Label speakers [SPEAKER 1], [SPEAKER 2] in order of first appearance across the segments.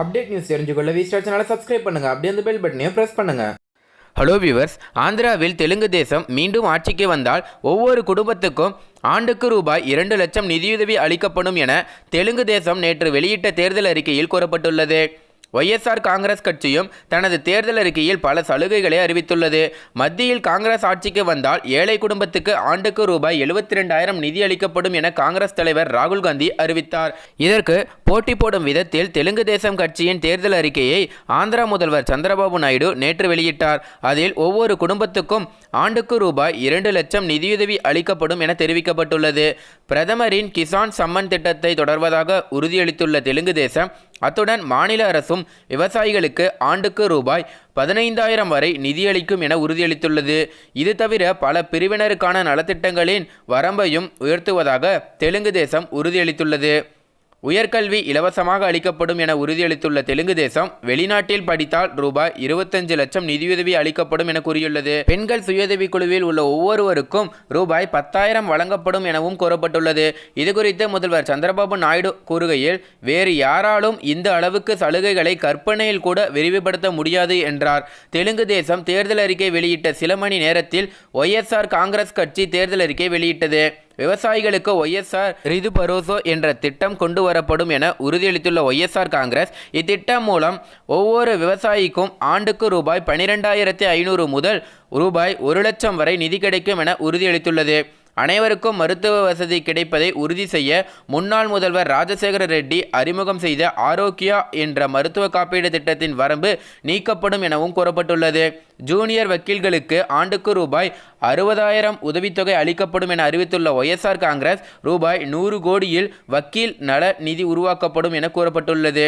[SPEAKER 1] Update news தெரிஞ்சுக்கொள்ள V star சேனலை subscribe பண்ணுங்க. அப்படியே அந்த பெல் பட்டனையும் ப்ரெஸ் பண்ணுங்கள்
[SPEAKER 2] ஹலோ வியூவர்ஸ் ஆந்திராவில் தெலுங்கு தேசம் மீண்டும் ஆட்சிக்கு வந்தால் ஒவ்வொரு குடும்பத்துக்கும் ஆண்டுக்கு ரூபாய் இரண்டு லட்சம் நிதியுதவி அளிக்கப்படும் என தெலுங்கு தேசம் நேற்று வெளியிட்ட தேர்தல் அறிக்கையில் கூறப்பட்டுள்ளது. ஒய்எஸ்ஆர் காங்கிரஸ் கட்சியும் தனது தேர்தல் அறிக்கையில் பல சலுகைகளை அறிவித்துள்ளது. மத்தியில் காங்கிரஸ் ஆட்சிக்கு வந்தால் ஏழை குடும்பத்துக்கு ஆண்டுக்கு ரூபாய் எழுபத்தி ரெண்டாயிரம் நிதி அளிக்கப்படும் என காங்கிரஸ் தலைவர் ராகுல் காந்தி அறிவித்தார். இதற்கு போட்டி போடும் விதத்தில் தெலுங்கு தேசம் கட்சியின் தேர்தல் அறிக்கையை ஆந்திரா முதல்வர் சந்திரபாபு நாயுடு நேற்று வெளியிட்டார். அதில் ஒவ்வொரு குடும்பத்துக்கும் ஆண்டுக்கு ரூபாய் இரண்டு லட்சம் நிதியுதவி அளிக்கப்படும் என தெரிவிக்கப்பட்டுள்ளது. பிரதமரின் கிசான் சம்மன் திட்டத்தை தொடர்வதாக உறுதியளித்துள்ள தெலுங்கு தேசம் அத்துடன் மாநில அரசும் விவசாயிகளுக்கு ஆண்டுக்கு ரூபாய் பதினைந்தாயிரம் வரை நிதியளிக்கும் என உறுதியளித்துள்ளது. இது தவிர பல பிரிவினருக்கான நலத்திட்டங்களின் வரம்பையும் உயர்த்துவதாக தெலுங்கு தேசம் உறுதியளித்துள்ளது. உயர்கல்வி இலவசமாக அளிக்கப்படும் என உறுதியளித்துள்ள தெலுங்கு தேசம் வெளிநாட்டில் படித்தால் ரூபாய் இருபத்தஞ்சு லட்சம் நிதியுதவி அளிக்கப்படும் என கூறியுள்ளது. பெண்கள் சுயஉதவி குழுவில் உள்ள ஒவ்வொருவருக்கும் ரூபாய் பத்தாயிரம் வழங்கப்படும் எனவும் கூறப்பட்டுள்ளது. இதுகுறித்து முதல்வர் சந்திரபாபு நாயுடு கூறுகையில் வேறு யாராலும் இந்த அளவுக்கு சலுகைகளை கற்பனையில் கூட விரிவுபடுத்த முடியாது என்றார். தெலுங்கு தேசம் தேர்தல் அறிக்கை வெளியிட்ட சில மணி நேரத்தில் ஒய்எஸ்ஆர் காங்கிரஸ் கட்சி தேர்தல் அறிக்கை வெளியிட்டது. விவசாயிகளுக்கு ஒய்எஸ்ஆர் ரிது பரோசோ என்ற திட்டம் கொண்டு வரப்படும் என உறுதியளித்துள்ள ஒய்எஸ்ஆர் காங்கிரஸ் இத்திட்டம் மூலம் ஒவ்வொரு விவசாயிக்கும் ஆண்டுக்கு ரூபாய் பனிரெண்டாயிரத்தி ஐநூறு முதல் ரூபாய் ஒரு லட்சம் வரை நிதி கிடைக்கும் என உறுதியளித்துள்ளது. அனைவருக்கும் மருத்துவ வசதி கிடைப்பதை உறுதி செய்ய முன்னாள் முதல்வர் ராஜசேகர ரெட்டி அறிமுகம் செய்த ஆரோக்கியா என்ற மருத்துவ காப்பீடு திட்டத்தின் வரம்பு நீக்கப்படும் எனவும் கூறப்பட்டுள்ளது. ஜூனியர் வக்கீல்களுக்கு ஆண்டுக்கு ரூபாய் அறுபதாயிரம் உதவித்தொகை அளிக்கப்படும் என அறிவித்துள்ள ஒய்எஸ்ஆர் காங்கிரஸ் ரூபாய் நூறு கோடியில் வக்கீல் நல நிதி உருவாக்கப்படும் என கூறப்பட்டுள்ளது.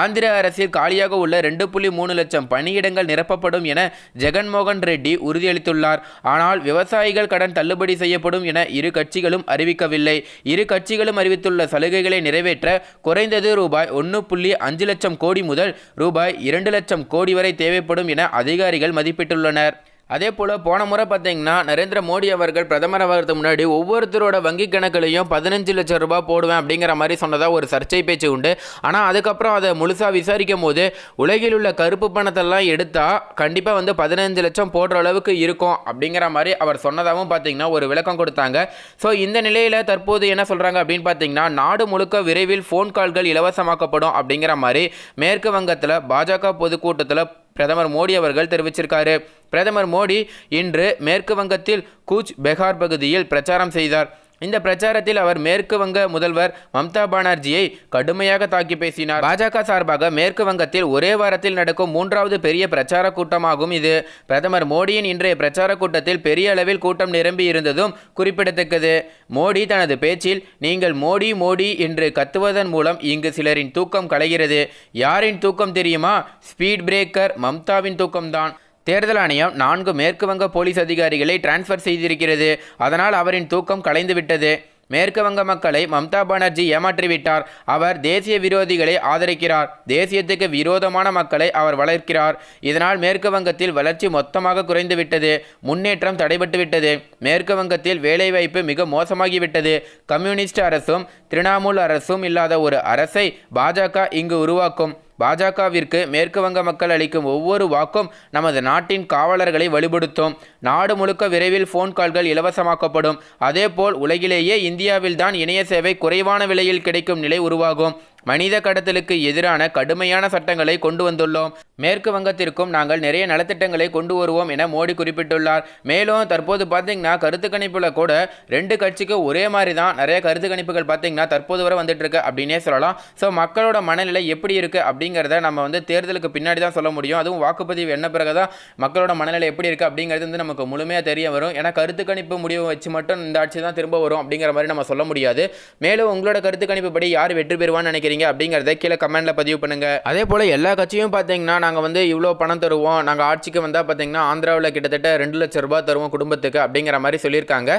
[SPEAKER 2] ஆந்திர அரசில் காலியாக உள்ள ரெண்டு புள்ளி மூணு லட்சம் பணியிடங்கள் நிரப்பப்படும் என ஜெகன்மோகன் ரெட்டி உறுதியளித்துள்ளார். ஆனால் விவசாயிகள் கடன் தள்ளுபடி செய்யப்படும் என இரு கட்சிகளும் அறிவிக்கவில்லை. இரு கட்சிகளும் அறிவித்துள்ள சலுகைகளை நிறைவேற்ற குறைந்தது ரூபாய் ஒன்று புள்ளி அஞ்சு லட்சம் கோடி முதல் ரூபாய் இரண்டு லட்சம் கோடி வரை தேவைப்படும் என அதிகாரிகள் மதிப்பிட்டுள்ளனர். அதே போல் போன முறை பார்த்தீங்கன்னா நரேந்திர மோடி அவர்கள் பிரதமர் ஆகிறதுக்கு முன்னாடி ஒவ்வொருத்தரோட வங்கி கணக்குலையும் பதினஞ்சு லட்சம் ரூபாய் போடுவேன் அப்படிங்கிற மாதிரி சொன்னதாக ஒரு சர்ச்சை பேச்சு உண்டு. ஆனால் அதுக்கப்புறம் அதை முழுசாக விசாரிக்கும் போது உலகில் உள்ள கருப்பு பணத்தெல்லாம் எடுத்தால் கண்டிப்பாக வந்து பதினஞ்சு லட்சம் போடுற அளவுக்கு இருக்கும் அப்படிங்கிற மாதிரி அவர் சொன்னதாகவும் பார்த்தீங்கன்னா ஒரு விளக்கம் கொடுத்தாங்க. ஸோ இந்த நிலையில் தற்போது என்ன சொல்கிறாங்க அப்படின்னு பார்த்தீங்கன்னா நாடு முழுக்க விரைவில் ஃபோன் கால்கள் இலவசமாக்கப்படும் அப்படிங்கிற மாதிரி மேற்கு வங்கத்தில் பாஜக பொதுக்கூட்டத்தில் பிரதமர் மோடி அவர்கள் தெரிவிச்சிருக்காரு. பிரதமர் மோடி இன்று மேற்கு வங்கத்தில் கூச் பெகார் பகுதியில் பிரச்சாரம் செய்தார். இந்த பிரச்சாரத்தில் அவர் மேற்கு வங்க முதல்வர் மம்தா பானர்ஜியை கடுமையாக தாக்கி பேசினார். பாஜக சார்பாக மேற்கு வங்கத்தில் ஒரே வாரத்தில் நடக்கும் மூன்றாவது பெரிய பிரச்சார கூட்டமாகும் இது. பிரதமர் மோடியின் இன்றைய பிரச்சார கூட்டத்தில் பெரிய அளவில் கூட்டம் நிரம்பி இருந்ததும் குறிப்பிடத்தக்கது. மோடி தனது பேச்சில் நீங்கள் மோடி மோடி என்று கத்துவதன் மூலம் இங்கு சிலரின் தூக்கம் கலைகிறது. யாரின் தூக்கம் தெரியுமா? ஸ்பீட் பிரேக்கர் மம்தாவின் தூக்கம்தான். தேர்தல் ஆணையம் நான்கு மேற்கு வங்க போலீஸ் அதிகாரிகளை டிரான்ஸ்ஃபர் செய்திருக்கிறது. அதனால் அவரின் தூக்கம் கலைந்துவிட்டது மேற்கு வங்க மக்களை மம்தா பானர்ஜி ஏமாற்றிவிட்டார் அவர் தேசிய விரோதிகளை ஆதரிக்கிறார். தேசியத்துக்கு விரோதமான மக்களை அவர் வளர்க்கிறார். இதனால் மேற்கு வங்கத்தில் வளர்ச்சி மொத்தமாக குறைந்துவிட்டது முன்னேற்றம் தடைபட்டுவிட்டது மேற்கு வங்கத்தில் வேலைவாய்ப்பு மிக மோசமாகிவிட்டது. கம்யூனிஸ்ட் அரசும் திரிணாமுல் அரசும் இல்லாத ஒரு அரசை பாஜக இங்கு உருவாக்கும். பாஜகவிற்கு மேற்கு வங்க மக்கள் அளிக்கும் ஒவ்வொரு வாக்கும் நமது நாட்டின் காவலர்களை வலுப்படுத்தும். நாடு முழுக்க விரைவில் ஃபோன் கால்கள் இலவசமாக்கப்படும். அதேபோல் உலகிலேயே இந்தியாவில்தான் இணைய சேவை குறைவான விலையில் கிடைக்கும் நிலை உருவாகும். மனித கடத்தலுக்கு எதிரான கடுமையான சட்டங்களை கொண்டு வந்துள்ளோம். மேற்கு வங்கத்திற்கும் நாங்கள் நிறைய நலத்திட்டங்களை கொண்டு வருவோம் என மோடி குறிப்பிட்டுள்ளார். மேலும் தற்போது பார்த்தீங்கன்னா கருத்து கணிப்பில் கூட ரெண்டு கட்சிக்கு ஒரே மாதிரி தான் நிறைய கருத்து கணிப்புகள் பார்த்தீங்கன்னா தற்போது வரை வந்துட்டு இருக்கு அப்படின்னே சொல்லலாம். ஸோ மக்களோட மனநிலை எப்படி இருக்கு அப்படிங்கிறத நம்ம வந்து தேர்தலுக்கு பின்னாடி தான் சொல்ல முடியும். அதுவும் வாக்குப்பதிவு என்ன பிறகு தான் மக்களோட மனநிலை எப்படி இருக்கு அப்படிங்கிறது வந்து நமக்கு முழுமையாக தெரிய வரும். ஏன்னா கருத்து கணிப்பு முடிவு வச்சு மட்டும் இந்த ஆட்சி தான் திரும்ப வரும் அப்படிங்கிற மாதிரி நம்ம சொல்ல முடியாது. மேலும் உங்களோட கருத்து கணிப்பு படி யார் வெற்றி பெறுவான்னு நினைக்கிறீங்க நினைக்கிறீங்க அப்படிங்கிறத கீழே கமெண்ட்ல பதிவு பண்ணுங்க. அதே போல எல்லா கட்சியும் பார்த்தீங்கன்னா நாங்கள் வந்து இவ்வளோ பணம் தருவோம். நாங்கள் ஆட்சிக்கு வந்தால் பார்த்தீங்கன்னா ஆந்திராவில் கிட்டத்தட்ட ரெண்டு லட்சம் ரூபாய் தருவோம் குடும்பத்துக்கு அப்படிங்கிற மாதிரி சொல்லியிருக்காங்க.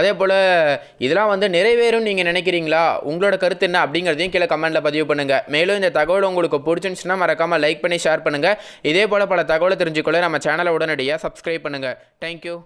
[SPEAKER 2] அதே போல் இதெல்லாம் வந்து நிறைவேறும் நீங்கள் நினைக்கிறீங்களா? உங்களோட கருத்து என்ன அப்படிங்கிறதையும் கீழே கமெண்ட்டில் பதிவு பண்ணுங்கள் மேலும் இந்த தகவல் உங்களுக்கு பிடிச்சிருந்துச்சுன்னா மறக்காமல் லைக் பண்ணி ஷேர் பண்ணுங்க. இதே போல் பல தகவலை தெரிஞ்சுக்கொள்ள நம்ம சேனலை உடனடியாக சப்ஸ்கிரைப் பண்ணுங்கள் தேங்க்யூ